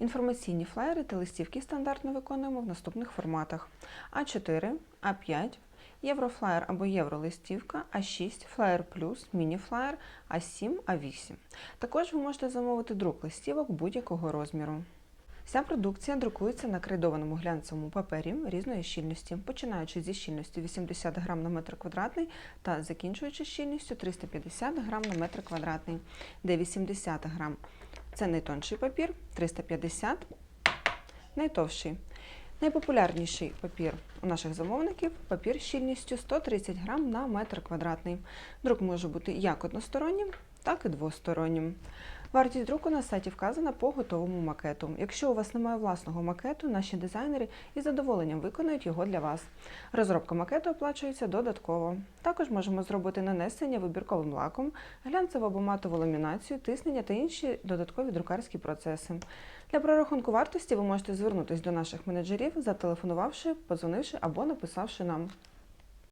Інформаційні флаєри та листівки стандартно виконуємо в наступних форматах: А4, А5, Єврофлаєр або Євролистівка, А6, Флаєр Плюс, Мініфлаєр, А7, А8. Також ви можете замовити друк листівок будь-якого розміру. Вся продукція друкується на крейдованому глянцевому папері різної щільності, починаючи зі щільністю 80 грам на метр квадратний та закінчуючи щільністю 350 грам на метр квадратний, де 80 грам це найтонший папір, 350 найтовший. Найпопулярніший папір у наших замовників папір щільністю 130 грам на метр квадратний. Друк може бути як одностороннім, так і двостороннім. Вартість друку на сайті вказана по готовому макету. Якщо у вас немає власного макету, наші дизайнери із задоволенням виконують його для вас. Розробка макету оплачується додатково. Також можемо зробити нанесення вибірковим лаком, глянцеву або матову ламінацію, тиснення та інші додаткові друкарські процеси. Для прорахунку вартості ви можете звернутися до наших менеджерів, зателефонувавши, подзвонивши або написавши нам.